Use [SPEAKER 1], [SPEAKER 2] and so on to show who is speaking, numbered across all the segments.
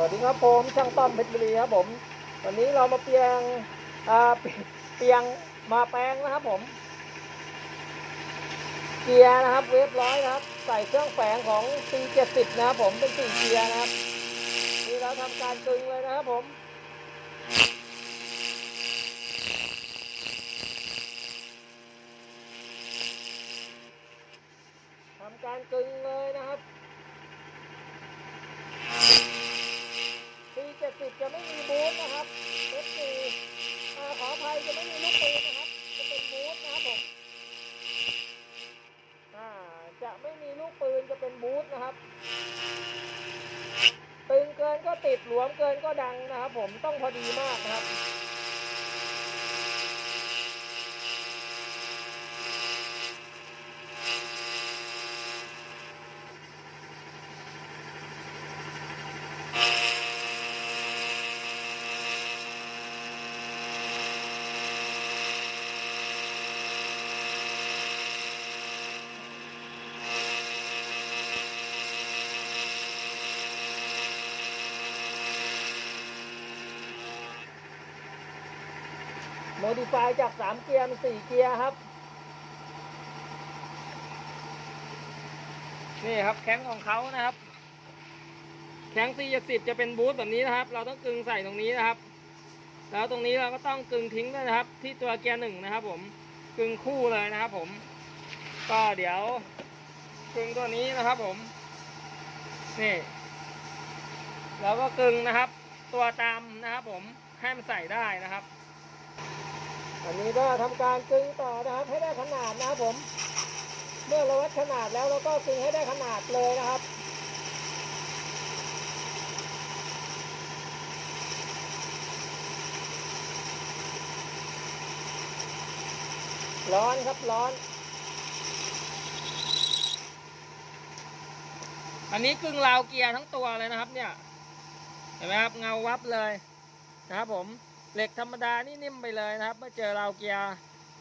[SPEAKER 1] สวัสดีครับผมช่างต้อมเพชรบุรีครับผม วันนี้เรามาเปลี่ยงเปลียงมาแปลงนะครับผม เกียร์นะครับเวฟร้อยนะครับ ใส่เครื่องแฝงของ C70 นะครับผมเป็นสี่เกียร์นะครับนี่เราทำการกึงเลยนะครับผมทำการกึงเลยนะครับ C70 จะไม่มีบูทนะครับ F4 อ่าขออภัยจะไม่มีลูกปืนนะครับ จะเป็นบูทนะครับผม อ่า จะไม่มีลูกปืนจะเป็นบูทนะครับ ตึงเก็ติดหลวมเกินก็ดังนะครับผมต้องพอดีมากนะครับ โมดิฟายจาก 3 เกียร์เป็น4เกียร์ครับ นี่ครับแข้งของเขานะครับ แข้ง4 70จะเป็นบูทแบบนี้นะครับ เราต้องกึงใส่ตรงนี้นะครับ แล้วตรงนี้เราก็ต้องกึงทิ้งด้วยนะครับ ที่ตัวเกียร์หนึ่งนะครับ ผมกึงคู่เลยนะครับ ผม ก็เดี๋ยวกึงตัวนี้นะครับ ผม นี่เราก็กึงนะครับ ตัวตามนะครับ ผมให้มันใส่ได้นะครับ อันนี้ก็ทำการกึงต่อนะครับ ให้ได้ขนาดนะครับผม เมื่อเราวัดขนาดแล้วเราก็กึงให้ได้ขนาดเลยนะครับร้อนครับร้อน อันนี้กึ่งราวเกียร์ทั้งตัวเลยนะครับ เนี่ย เห็นไหมครับเงาวับเลยนะครับผม เหล็กธรรมดานี่นิ่มไปเลยนะครับ เมื่อเจอราวเกียร์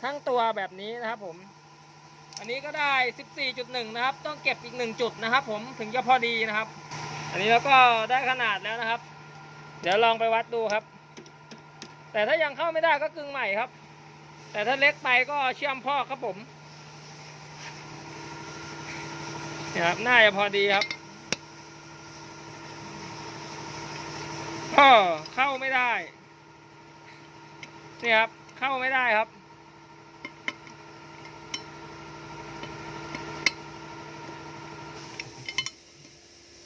[SPEAKER 1] ทั้งตัวแบบนี้นะครับผม อันนี้ก็ได้ 14.1 นะครับ ต้องเก็บอีก 1 จุดนะครับ ผมถึงจะพอดีนะครับ อันนี้แล้วก็ได้ขนาดแล้วนะครับ เดี๋ยวลองไปวัดดูครับ แต่ถ้ายังเข้าไม่ได้ก็กึ่งใหม่ครับ แต่ถ้าเล็กไปก็เชื่อมพ่อครับผมนี่ครับน่าจะพอดีครับพ่อเข้าไม่ได้ นี่ครับ เข้าไม่ได้ครับ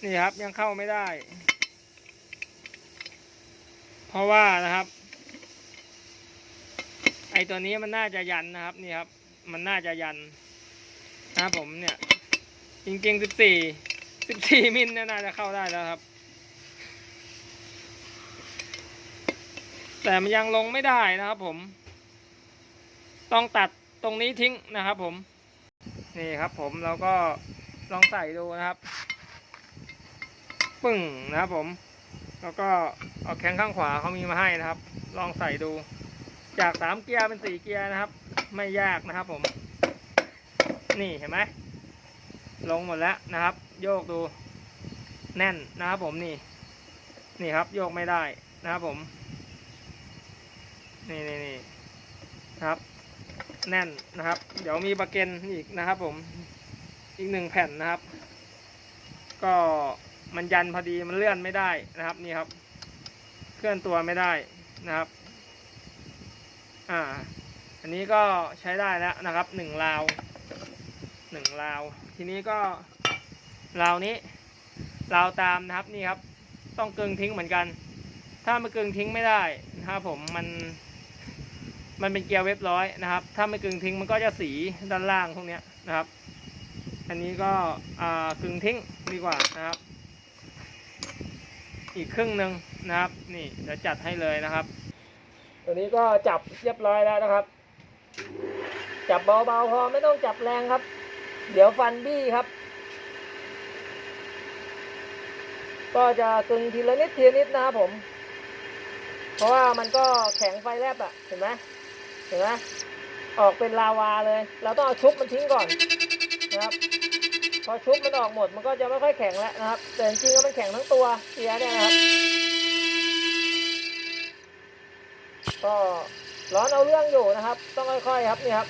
[SPEAKER 1] นี่ครับยังเข้าไม่ได้ เพราะว่านะครับ ไอตัวนี้มันน่าจะยันนะครับนี่ครับ มันน่าจะยันนะครับผมเนี่ย จริงๆสิบสี่สิบสี่มิลนน่าจะเข้าได้แล้วครับ แต่มันยังลงไม่ได้นะครับผม ต้องตัดตรงนี้ทิ้งนะครับผม นี่ครับผมเราก็ลองใส่ดูนะครับ ปึ้งนะครับผม แล้วก็เอาแข้งข้างขวาเขามีมาให้นะครับ ลองใส่ดู จากสามเกียร์เป็นสี่เกียร์นะครับ ไม่ยากนะครับผม นี่เห็นไหมลงหมดแล้วนะครับ โยกดู แน่นนะครับผมนี่ นี่ครับ โยกไม่ได้นะครับผม นี่นี่นี่ครับ แน่นนะครับ เดี๋ยวมีประเกนอีกนะครับ ผม อีกหนึ่งแผ่นนะครับ ก็มันยันพอดีมันเลื่อนไม่ได้นะครับ นี่ครับ เคลื่อนตัวไม่ได้นะครับ อ่า อันนี้ก็ใช้ได้แล้วนะครับหนึ่งราวหนึ่งราว ทีนี้ก็ราวนี้ราวตามนะครับนี่ครับ ต้องกึงทิ้งเหมือนกัน ถ้าไม่กึงทิ้งไม่ได้นะครับผมมัน มันเป็นเกียร์เว็บร้อยนะครับ ถ้าไม่กึ่งทิ้งมันก็จะสีด้านล่างพวกนี้นะครับ อันนี้ก็อ่ากึ่งทิ้งดีกว่านะครับ อีกครึ่งหนึ่งนะครับ นี่เดี๋ยวจัดให้เลยนะครับ ตัวนี้ก็จับเรียบร้อยแล้วนะครับ จับเบาๆพอไม่ต้องจับแรงครับ เดี๋ยวฟันบี้ครับ ก็จะกึงทีละนิดทีละนิดนะครับผม เพราะว่ามันก็แข็งไฟแลบอะเห็นไหม เห็นไหมออกเป็นลาวาเลย เราต้องเอาชุบมันทิ้งก่อนนะครับ พอชุบมันออกหมดมันก็จะไม่ค่อยแข็งแล้วนะครับ แต่จริงๆมันแข็งทั้งตัวเสียเนี่ยนะครับ ก็ร้อนเอาเรื่องอยู่นะครับ ต้องค่อยๆครับนี่ครับ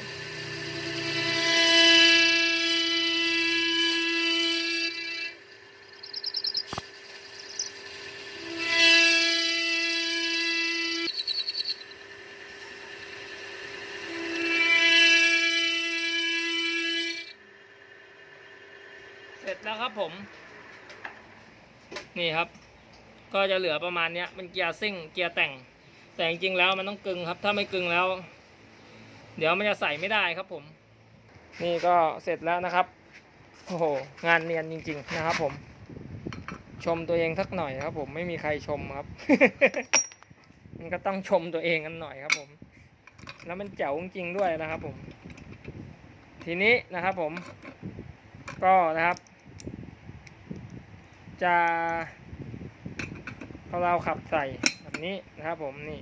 [SPEAKER 1] ร็จแล้วครับผม นี่ครับ ก็จะเหลือประมาณเนี้ยเป็นเกียร์ซิ่งเกียร์แต่ง แต่จริงๆแล้วมันต้องกึงครับ ถ้าไม่กึงแล้ว เดี๋ยวมันจะใส่ไม่ได้ครับผม นี่ก็เสร็จแล้วนะครับโอ้โหงานเนียนจริง ๆ นะครับ ผม ชมตัวเองสักหน่อยครับ ผมไม่มีใครชมครับ มันก็ต้องชมตัวเองกันหน่อยครับ ผม แล้วมันเจ๋วจริงๆด้วยนะครับ ผม ทีนี้นะครับ ผม ก็นะครับ จะเอาเราขับใส่แบบนี้นะครับผมนี่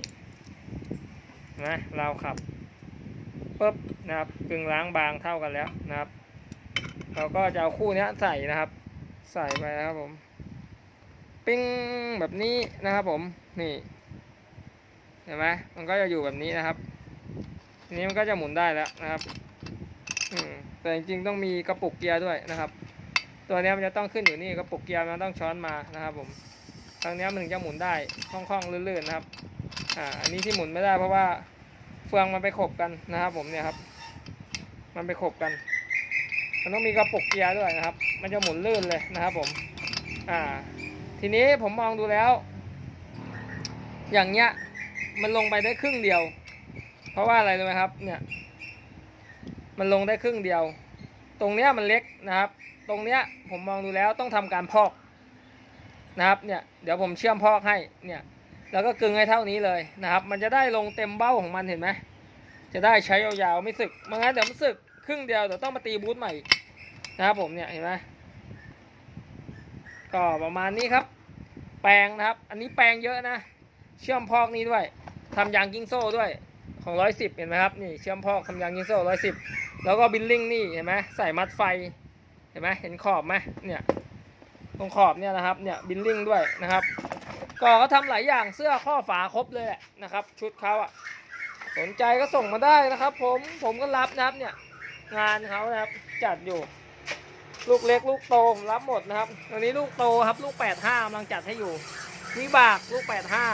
[SPEAKER 1] นะเราขับปุ๊บนะครับกึ่งล้างบางเท่ากันแล้วนะครับ เราก็จะเอาคู่นี้ใส่นะครับ ใส่ไปนะครับผม ปิ้งแบบนี้นะครับผมนี่เห็นไหมมันก็จะอยู่แบบนี้นะครับทีนี้มันก็จะหมุนได้แล้วนะครับแต่จริงๆต้องมีกระปุกเกียร์ด้วยนะครับ ตัวนี้มันจะต้องขึ้นอยู่นี่กระปุกเกียร์มันต้องช้อนมานะครับผมทางนี้มันถึงจะหมุนได้คล่องๆลื่นๆนะครับอ่าอันนี้ที่หมุนไม่ได้เพราะว่าเฟืองมันไปขบกันนะครับผมเนี่ยครับ มันไปขบกัน มันต้องมีกระปุกเกียร์ด้วยนะครับ มันจะหมุนลื่นเลยนะครับผมอ่าทีนี้ผมมองดูแล้ว อย่างเงี้ยมันลงไปได้ครึ่งเดียว เพราะว่าอะไรรู้ไหมครับ เนี่ย มันลงได้ครึ่งเดียว ตรงเนี้ยมันเล็กนะครับ ตรงเนี้ยผมมองดูแล้วต้องทำการพอกนะครับเนี่ยเดี๋ยวผมเชื่อมพอกให้เนี่ยแล้วก็กึงให้เท่านี้เลยนะครับ มันจะได้ลงเต็มเบ้าของมันเห็นไหมจะได้ใช้ยาวๆไม่สึกไม่งั้นเดี๋ยวมันสึกครึ่งเดียวเดี๋ยวต้องมาตีบูทใหม่นะครับผมเนี่ยเห็นไหมก็ประมาณนี้ครับ แปลงนะครับ อันนี้แปลงเยอะนะ เชื่อมพอกนี้ด้วยทำยางกิ้งโซ่ด้วยของร้อยสิบเห็นไหมครับนี่เชื่อมพอกทำยางกิ้งโซ่ร้อยสิบแล้วก็บิลลิ่งนี่เห็นไหมใส่มัดไฟ เห็นไหมเห็นขอบไหมเนี่ยตรงขอบเนี่ยนะครับเนี่ยบิลลิ่งด้วยนะครับก็เขาทำหลายอย่างเสื้อข้อฝาครบเลยแหละนะครับ ชุดเขาอะสนใจก็ส่งมาได้นะครับ ผมผมก็รับนะครับเนี่ยงานเขานะครับจัดอยู่ ลูกเล็กลูกโตผมรับหมดนะครับตอนนี้ลูกโตครับลูกแปดห้ากำลังจัดให้อยู่วิบากลูกแปดห้า